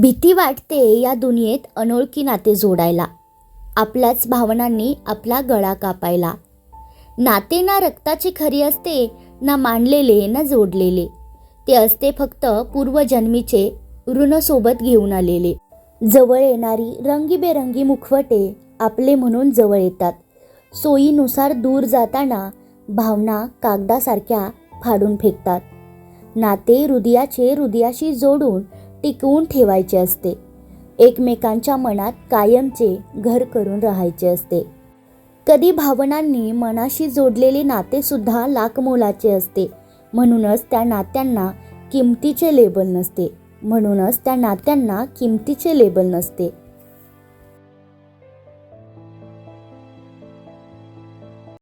भीती वाटते या दुनियेत अनोळखी नाते जोडायला. आपल्याच भावनांनी आपला गळा कापायला. नाते ना रक्ताची खरी असते ना मांडलेले ना जोडलेले. ते असते फक्त पूर्वजन्मीचे ऋणसोबत घेऊन आलेले. जवळ येणारी रंगीबेरंगी मुखवटे आपले म्हणून जवळ येतात. सोयीनुसार दूर जाताना भावना कागदासारख्या फाडून फेकतात. नाते हृदयाचे हृदयाशी जोडून टिकवून ठेवायचे असते. एकमेकांच्या मनात कायमचे घर करून राहायचे असते. कधी भावनांनी मनाशी जोडलेले नातेसुद्धा लाखमोलाचे असते. म्हणूनच त्या नात्यांना किमतीचे लेबल नसते. म्हणूनच त्या नात्यांना किमतीचे लेबल नसते.